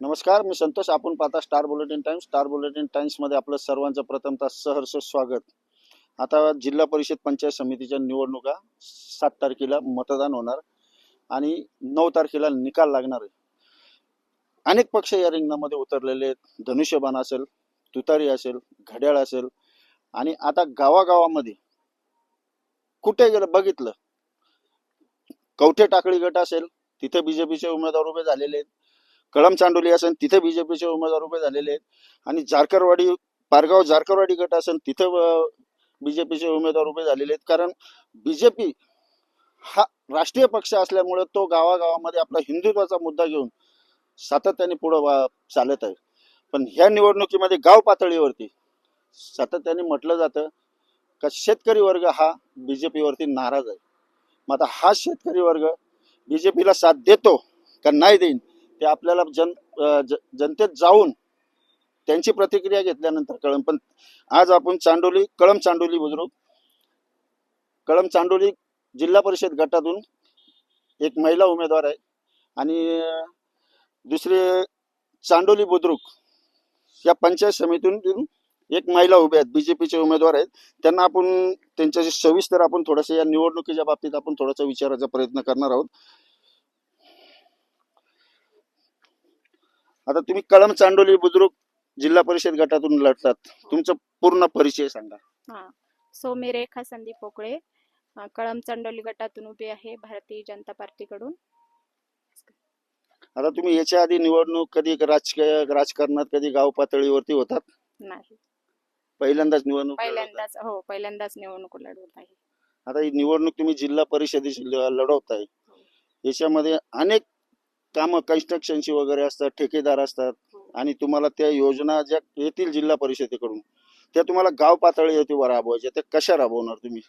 नमस्कार मी संतोष. आपण पाहता star bulletin times star bulletin टाइम्समध्ये आपलं सर्वांचं प्रथमतः सहर्ष स्वागत. आता जिल्हा परिषद पंचायत समितीच्या निवडणुका सात तारखेला मतदान होणार आणि नऊ तारखेला निकाल लागणार आहे. अनेक पक्ष या रिंगणामध्ये उतरलेले आहेत. धनुष्यबाण असेल तुतारी असेल घड्याळ असेल आणि आता गावागावामध्ये कुठे गेलं बघितलं? कवठे टाकळी गट असेल तिथे बीजेपीचे उमेदवार उभे झालेले आहेत. कळम चांडोली असेल तिथे बीजेपीचे उमेदवार उभे झालेले आहेत. आणि जारकरवाडी पारगाव जारकरवाडी गट असेल तिथे बीजेपीचे उमेदवार उभे झालेले आहेत. कारण बीजेपी हा राष्ट्रीय पक्ष असल्यामुळे तो गावागावामध्ये आपला हिंदुत्वाचा मुद्दा घेऊन सातत्याने पुढं चालत आहे. पण ह्या निवडणुकीमध्ये गाव पातळीवरती सातत्याने म्हटलं जातं का शेतकरी वर्ग हा बीजेपीवरती नाराज आहे. मग आता हा शेतकरी वर्ग बीजेपीला साथ देतो का नाही देईन? ते आपल्याला जन जनतेत जाऊन त्यांची प्रतिक्रिया घेतल्यानंतर कळम पण आज आपण चांडोली कळम चांडोली बुद्रुक कळम चांडोली जिल्हा परिषद गटातून एक महिला उमेदवार आहे. आणि दुसरे चांडोली बुद्रुक या पंचायत समितीतून एक महिला उभ्या आहेत. बीजेपीचे उमेदवार आहेत. त्यांना आपण त्यांच्याशी सविस्तर आपण थोडंसं या निवडणुकीच्या बाबतीत आपण थोडासा विचारायचा प्रयत्न करणार आहोत. आता तुम्ही कळम चांडोली बुद्रुक जिल्हा परिषद गटातून लढतात. तुमचा पूर्ण परिचय सांगा. हा. सो मी रेखा संदीप पोकळे कळम चंडोली गटातून उभी आहे भारतीय जनता पार्टीकडून. आता तुम्ही याच्या आधी निवडणूक कधी राजकीय राजकारणात कधी गाव पातळीवरती होतात? नाही. पहिल्यांदाच निवडणूक. पहिल्यांदाच हो पहिल्यांदाच निवडणूक लढवत आहे. आता ही निवडणूक तुम्ही जिल्हा परिषदेची लढवताय. याच्यामध्ये अनेक कामं कन्स्ट्रक्शनची वगैरे असतात ठेकेदार असतात आणि तुम्हाला त्या योजना ज्या येतील जिल्हा परिषदेकडून त्या तुम्हाला गाव पातळीवरती राबवायच्या. त्या कशा राबवणार तुम्ही?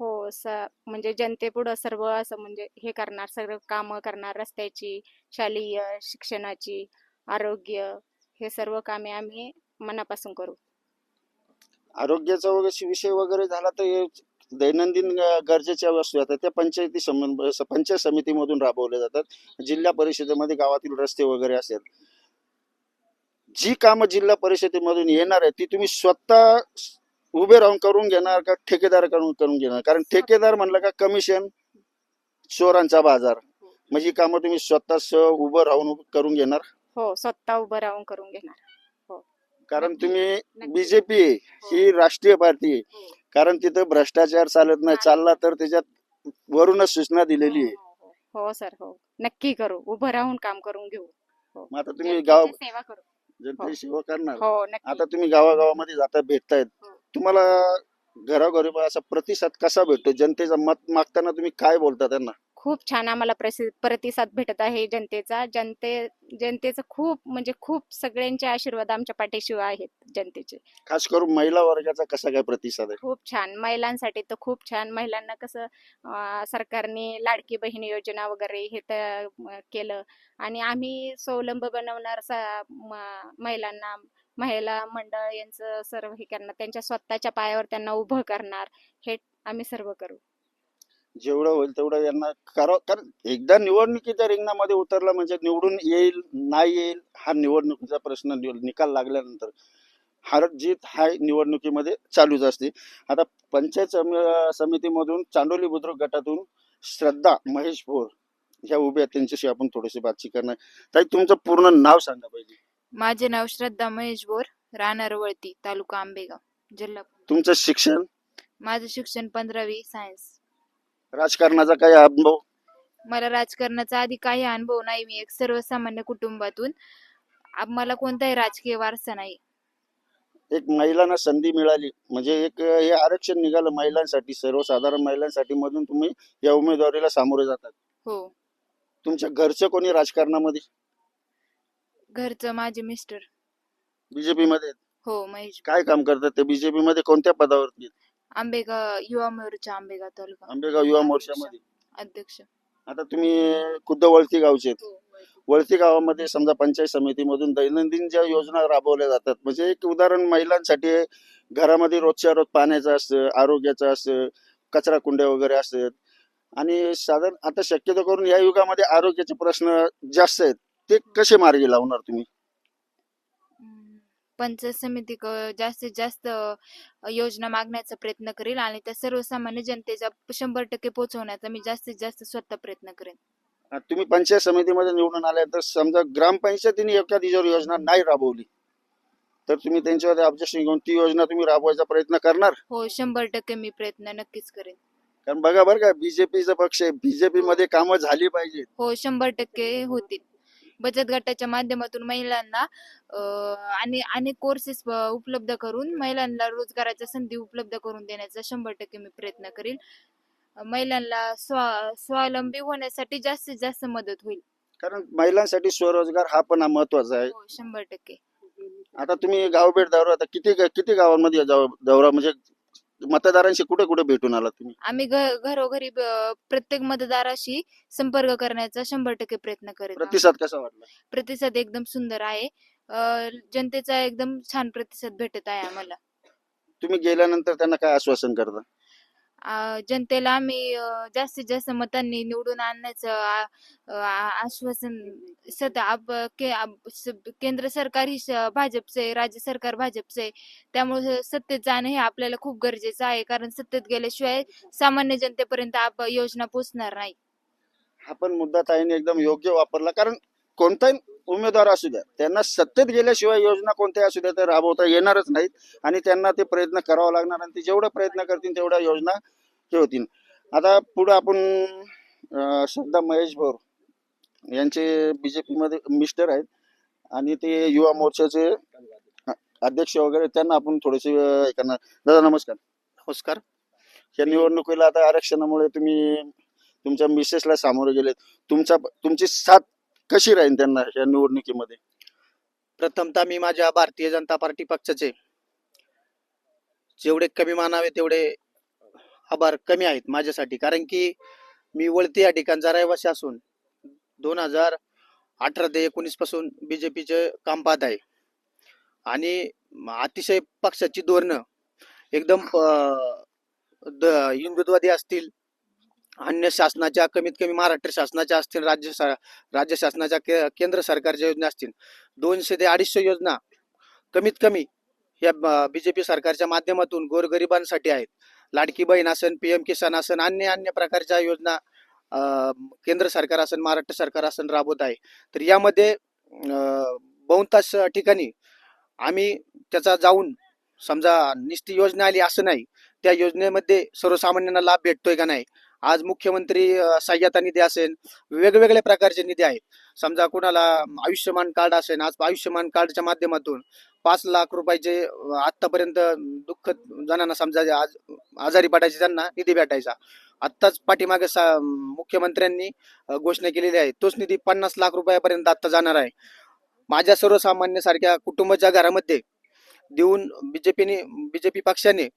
हो स म्हणजे जनतेपुढं सर्व असं म्हणजे हे करणार सर्व कामं करणार रस्त्याची शालेय शिक्षणाची आरोग्य हे सर्व कामे आम्ही मनापासून करू. आरोग्याचा वगैरे विषय वगैरे झाला तर हे दैनंदिन गरजेच्या वस्तू आहेत. त्या पंचायती संबंध पंचायत समितीमधून राबवल्या जातात. जिल्हा परिषदेमध्ये गावातील रस्ते वगैरे असेल. जी कामं जिल्हा परिषदेमधून येणार आहे ती तुम्ही स्वतः उभे राहून करून घेणार का ठेकेदाराकडून करून घेणार? कारण ठेकेदार म्हणलं का कमिशन चोरांचा बाजार. म्हणजे ही कामं तुम्ही स्वतः स उभं राहून करून घेणार? हो स्वतः उभं राहून करून घेणार. कारण तुम्ही. बीजेपी ही राष्ट्रीय पार्टी आहे. हो. कारण तिथं भ्रष्टाचार चालत नाही. चालला तर त्याच्यात वरूनच सूचना दिलेली आहे. हो, हो, हो सर हो. नक्की करू. उभं राहून काम करून घेऊ. हो. मग आता तुम्ही गाव सेवा करू. जनतेची सेवा करणार. हो नक्की. आता तुम्ही गावागावामध्ये जाता भेटतायत. हो. तुम्हाला घरोघरी असा प्रतिसाद कसा भेटतो? जनतेचा मत मागताना तुम्ही काय बोलता त्यांना? खूप छान आम्हाला प्रसि प्रतिसाद भेटत आहे जनतेचा. जनते जनतेचं खूप म्हणजे खूप सगळ्यांचे आशीर्वाद आमच्या पाठीशी आहेत जनतेचे. खास करून महिला वर्गाचा कसा काय प्रतिसाद आहे? खूप छान. महिलांसाठी तर खूप छान. महिलांना कसं अं, सरकारने लाडकी बहीण योजना वगैरे हे तर केलं. आणि आम्ही स्वावलंब बनवणार स- म- महिलांना महिला मंडळ यांचं सर्व हे करणार. त्यांच्या स्वतःच्या पायावर त्यांना उभं करणार. हे आम्ही सर्व करू. जेवढं होईल तेवढं यांना करावं कारण एकदा निवडणुकीच्या रिंगणामध्ये उतरला म्हणजे निवडून येईल नाही येईल हा निवडणुकीचा प्रश्न निकाल लागल्यानंतर हार जीत हा निवडणुकीमध्ये चालूच असते. आता पंचायत सम- समितीमधून चांडोली बुद्रुक गटातून श्रद्धा महेश भोर ह्या उभ्या आहेत. त्यांच्याशी आपण थोडीशी बातचीत करणार. ताई तुमचं पूर्ण नाव सांगा पाहिजे माझे नाव श्रद्धा महेश बोर राहणार वळती तालुका आंबेगाव जिल्हा. तुमचं शिक्षण? माझं शिक्षण पंधरावी सायन्स. राजकारणाचा काही अनुभव? मला राजकारणाचा आधी काही अनुभव नाही मी एक सर्वसामान्य कुटुंबातून. आ- मला कोणताही राजकीय वारसा नाही. एक महिलांना संधी मिळाली. म्हणजे एक हे आरक्षण निघालं महिलांसाठी सर्वसाधारण महिलांसाठी मधून तुम्ही या उमेदवारीला सामोरे जातात. हो. तुमच्या घरचं कोणी राजकारणामध्ये? घरचं माझे मिस्टर. बीजेपी मध्ये आहेत. हो महेश. काय काम करतात ते? बीजेपी मध्ये कोणत्या पदावरती आहेत? आंबेगाव युवा मोर्चा आंबेगाव तालुका. आंबेगाव युवा मोर्चामध्ये. अध्यक्ष. आता तुम्ही खुद्द वळती गावचे आहेत. हो, वळती. गावामध्ये समजा पंचायत समितीमधून दैनंदिन ज्या योजना राबवल्या जातात म्हणजे एक उदाहरण महिलांसाठी आहे, घरामध्ये रोजच्या रोज पाण्याचं असतं आरोग्याचं असतं कचरा कुंड्या वगैरे असतात. आणि साधारण आता शक्यतो करून या युगामध्ये आरोग्याचे प्रश्न जास्त आहेत. ते कसे मार्गी लावणार तुम्ही. पंचायत समिती जास्तीत जास्त योजना मागण्याचा प्रयत्न करेल आणि त्या सर्वसामान्य जनतेच्या शंभर टक्के पोहोचवण्याचा मी जास्तीत जास्त स्वतः प्रयत्न करेन. तुम्ही पंचायत समितीमध्ये निवडून आले तर समजा ग्रामपंचायतीने एखादी जर योजना नाही राबवली तर तुम्ही त्यांच्यावर ऑब्जेक्शन घेऊन ती योजना तुम्ही राबवायचा प्रयत्न करणार? हो शंभर टक्के मी प्रयत्न नक्कीच करेन. कारण बघा बरं का बीजेपीचा पक्ष आहे. बीजेपी मध्ये कामं झाली पाहिजेत. हो शंभर टक्के होतील. बचत गटाच्या माध्यमातून महिलांना आणि अनेक कोर्सेस उपलब्ध करून महिलांना रोजगाराच्या संधी उपलब्ध करून देण्याचा शंभर टक्के मी प्रयत्न करेल महिलांना स्वा स्वावलंबी होण्यासाठी जास्तीत जास्त मदत होईल. कारण महिलांसाठी स्वरोजगार हा पण महत्त्वाचा आहे. हो शंभर टक्के. आता तुम्ही गावभेट दौरा आता किती किती गावांमध्ये जाऊ- दौरा म्हणजे मतदारांशी कुठे कुठे भेटून आला तुम्ही? आम्ही घ- घरोघरी ब- प्रत्येक मतदाराशी संपर्क करण्याचा शंभर टक्के प्रयत्न करीत आहोत. प्रतिसाद कसा वाटला? प्रतिसाद एकदम सुंदर आहे. अ, जनतेचा एकदम छान प्रतिसाद भेटत आहे आम्हाला. तुम्ही गेल्यानंतर त्यांना काय आश्वासन करता? जनतेला आम्ही जास्तीत जास्त मतांनी निवडून आणण्याचं आश्वासन सध्या के- केंद्र सरकार ही भाजपचे भाजपचं आहे राज्य सरकार भाजपचं. आहे त्यामुळे सत्तेत जाणं हे आपल्याला खूप गरजेचं आहे. कारण सत्तेत गेल्याशिवाय सामान्य जनतेपर्यंत आप योजना पोहोचणार नाही. हा पण मुद्दा ताईने एकदम योग्य वापरला. कारण कोणताही उमेदवार असू द्या. त्यांना सत्तेत गेल्याशिवाय योजना कोणत्याही असू द्या ते राबवता येणारच नाहीत. आणि त्यांना ते प्रयत्न करावा लागणार आणि ते जेवढे प्रयत्न करतील तेवढ्या योजना हे होतील. आता पुढे आपण श्रद्धा महेश भोर यांचे बीजेपी मध्ये मिस्टर आहेत. आणि ते युवा मोर्चाचे अध्यक्ष वगैरे त्यांना आपण थोडेसे हे करणार दादा नमस्कार. नमस्कार. या निवडणुकीला आता आरक्षणामुळे तुम्ही तुमच्या मिसेसला सामोरे गेलेत. तुमचा तुमची साथ कशी राहील त्यांना या निवडणुकीमध्ये? प्रथमतः मी माझ्या भारतीय जनता पार्टी पक्षाचे. जेवढे कमी मानावे तेवढे आभार कमी आहेत माझ्यासाठी. कारण की मी वळती या ठिकाणचा रहिवासी असून दोन हजार अठरा ते एकोणीसपासून बीजेपीचे काम पाहत आहे. आणि अतिशय पक्षाची धोरणं एकदम द- हिंदुत्ववादी असतील अन्य शासनाच्या कमीत कमी महाराष्ट्र शासनाच्या असतील राज्य राज्य शासनाच्या के- केंद्र सरकारच्या योजना असतील दोनशे ते अडीचशे योजना कमीत कमी या बीजेपी सरकारच्या माध्यमातून गोरगरिबांसाठी आहेत. लाडकी बहीण असन पीएम किसान असन अन्य अन्य प्रकारच्या योजना केंद्र सरकार असन महाराष्ट्र सरकार असन राबवत आहे. तर यामध्ये बहुतांश ठिकाणी आम्ही त्याचा जाऊन समजा निस्ती योजना आली असं नाही त्या योजनेमध्ये सर्वसामान्यांना लाभ भेटतोय का नाही आज मुख्यमंत्री सहाय्यता निधी असेल वेगवेगळ्या प्रकारचे निधी आहेत. समजा कुणाला आयुष्यमान कार्ड असेल आज आयुष्यमान कार्डच्या माध्यमातून पाच लाख रुपयाचे आत्तापर्यंत आतापर्यंत दुःख जणांना समजा आज आजारी पडायचे त्यांना निधी भेटायचा. आत्ताच पाठीमागे सा- मुख्यमंत्र्यांनी घोषणा केलेली आहे तोच निधी पन्नास लाख रुपयापर्यंत आत्ता जाणार आहे. माझ्या सर्वसामान्य सारख्या कुटुंबाच्या घरामध्ये देऊन बीजेपीने बीजेपी पक्षाने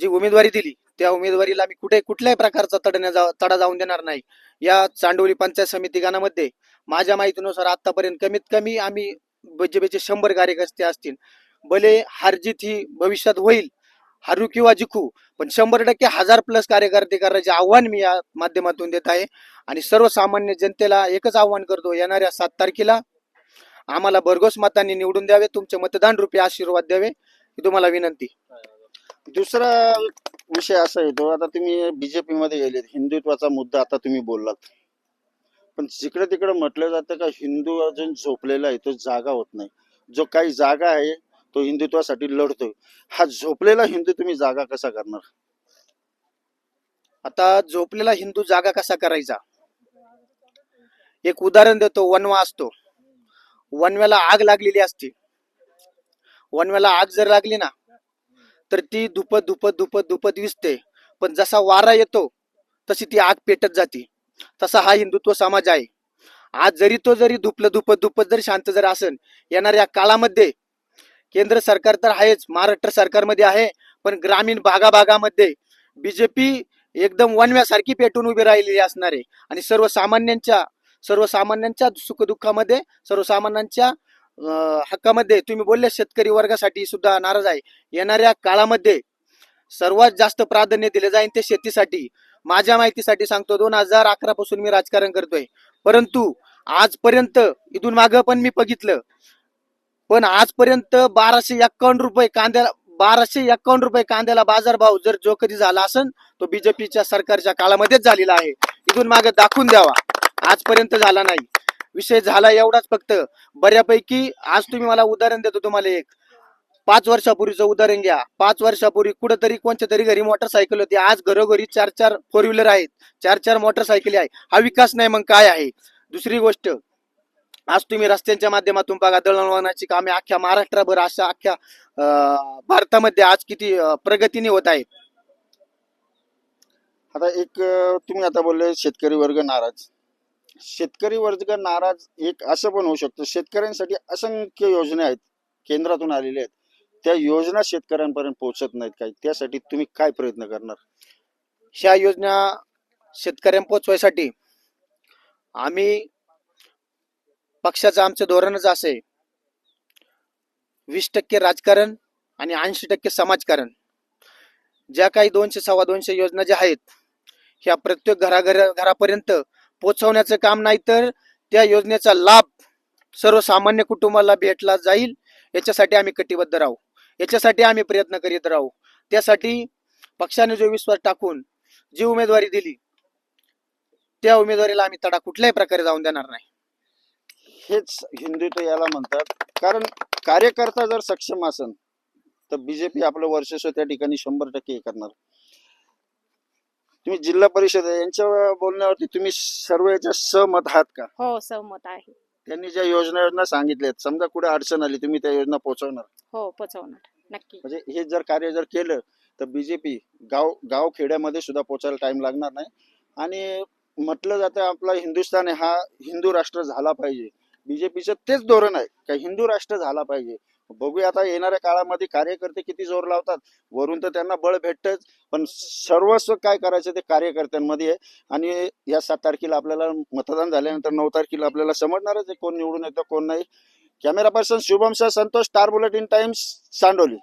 जी उमेदवारी दिली त्या उमेदवारीला मी कुठे कुठल्याही प्रकारचा तडण्या जा तडा जाऊन देणार नाही. या चांडोली पंचायत समिती गणामध्ये माझ्या माहितीनुसार आतापर्यंत कमीत कमी आम्ही बीजेपीचे शंभर कार्यकर्ते असतील. भले हारजीत ही भविष्यात होईल हरू किंवा जिखू पण शंभर टक्के हजार प्लस कार्यकर्ते करण्याचे आव्हान मी या माध्यमातून देत आहे. आणि सर्वसामान्य जनतेला एकच आव्हान करतो येणाऱ्या सात तारखेला आम्हाला भरघोस मतांनी निवडून द्यावे तुमचे मतदान रुपये आशीर्वाद द्यावे ही तुम्हाला विनंती. दुसरं विषय असा येतो आता तुम्ही बीजेपी मध्ये गेले हिंदुत्वाचा मुद्दा आता तुम्ही बोललात. पण जिकडे तिकडे म्हटलं जातं का हिंदू अजून झोपलेला आहे तो जागा होत नाही. जो काही जागा आहे तो हिंदुत्वासाठी लढतोय. हा झोपलेला हिंदू तुम्ही जागा कसा करणार? आता झोपलेला हिंदू जागा कसा करायचा? एक उदाहरण देतो वनवा असतो. वनव्याला आग लागलेली असते. वनव्याला आग जर लागली ना तर ती धुपत धुपत धुपत धुपत दिसते. पण जसा वारा येतो तशी ती आग पेटत जाते. तसा हा हिंदुत्व समाज आहे. आज जरी तो जरी धुपलं धुपत धुपत जरी शांत जर असेल येणाऱ्या काळामध्ये केंद्र सरकार तर आहेच महाराष्ट्र सरकारमध्ये आहे पण ग्रामीण भागाभागामध्ये बीजेपी एकदम वनव्यासारखी पेटून उभी राहिलेली असणार आहे. आणि सर्वसामान्यांच्या सर्वसामान्यांच्या सुखदुःखामध्ये सर्वसामान्यांच्या हक्कामध्ये तुम्ही बोलले शेतकरी वर्गासाठी सुद्धा नाराज आहे. येणाऱ्या काळामध्ये सर्वात जास्त प्राधान्य दिले जाईल ते शेतीसाठी. माझ्या माहितीसाठी सांगतो दोन हजार अकरा पासून मी राजकारण करतोय. परंतु आजपर्यंत इथून मागं पण मी बघितलं. पण आजपर्यंत बाराशे एक्कावन्न रुपये कांद्याला बाराशे एक्कावन्न रुपये कांद्याला बाजारभाव जर जो कधी झाला असेल तो बीजेपीच्या सरकारच्या काळामध्येच झालेला आहे. इथून मागे दाखवून द्यावा. आजपर्यंत झाला नाही. विषय झाला एवढाच फक्त. बऱ्यापैकी आज तुम्ही मला उदाहरण देतो तुम्हाला एक. पाच वर्षापूर्वीचं उदाहरण घ्या. पाच वर्षापूर्वी कुठंतरी कोणत्या तरी घरी मोटरसायकल होती. आज घरोघरी चार चार फोर व्हीलर आहेत. चार चार मोटरसायकली आहे. हा विकास नाही मग काय आहे? दुसरी गोष्ट. आज तुम्ही रस्त्यांच्या माध्यमातून बघा दळणवळणाची कामे अख्ख्या महाराष्ट्रभर अशा अख्ख्या भारतामध्ये आज किती प्रगतीने होत आहे. आता एक तुम्ही आता बोलले शेतकरी वर्ग नाराज. शेतकरी वर्ग नाराज एक असं पण होऊ शकतं. शेतकऱ्यांसाठी असंख्य योजना आहेत केंद्रातून आलेल्या आहेत. त्या योजना शेतकऱ्यांपर्यंत पोहोचत नाहीत काही. त्यासाठी तुम्ही काय प्रयत्न करणार? ह्या योजना शेतकऱ्यांना पोचवायसाठी आम्ही पक्षाचं आमचं धोरणच असे वीस टक्के राजकारण आणि ऐंशी टक्के समाजकारण. ज्या काही दोनशे सव्वा दोनशे योजना ज्या आहेत ह्या प्रत्येक घराघर घरापर्यंत पोचवण्याचं काम नाही तर त्या योजनेचा लाभ सर्वसामान्य कुटुंबाला भेटला जाईल. याच्यासाठी आम्ही कटिबद्ध राहू. याच्यासाठी आम्ही प्रयत्न करीत राहू. त्यासाठी पक्षाने जो विश्वास टाकून जी उमेदवारी दिली त्या उमेदवारीला आम्ही तडा कुठल्याही प्रकारे जाऊन देणार नाही. हेच हिंदुत्व याला म्हणतात. कारण कार्यकर्ता जर सक्षम असेल तर बीजेपी आपलं वर्चस्व त्या ठिकाणी शंभर टक्के हे करणार. तुम्ही जिल्हा परिषद यांच्या बोलण्यावरती तुम्ही सर्व याच्या सहमत आहात का? हो सहमत आहे. त्यांनी ज्या योजना योजना सांगितल्यात समजा कुठे अडचण आली तुम्ही त्या योजना पोहोचवणार हो पोचवणार. नक्की. म्हणजे हे जर कार्य जर केलं तर बीजेपी गाव गाव खेड्यामध्ये सुद्धा पोचायला टाइम लागणार नाही. आणि म्हटलं जातं आपला हिंदुस्थान हा हिंदू राष्ट्र झाला पाहिजे. बीजेपीचं तेच धोरण आहे का हिंदू राष्ट्र झाला पाहिजे. बघूया आता येणाऱ्या काळामध्ये कार्यकर्ते किती जोर लावतात. वरून तर त्यांना बळ भेटतच. पण सर्वस्व काय करायचं ते कार्यकर्त्यांमध्ये आहे. आणि या सात तारखेला आपल्याला मतदान झाल्यानंतर नऊ तारखेला आपल्याला समजणारच आहे कोण निवडून येतं कोण नाही. Camera person Shubham Shah Santosh star bulletin times Sandoli.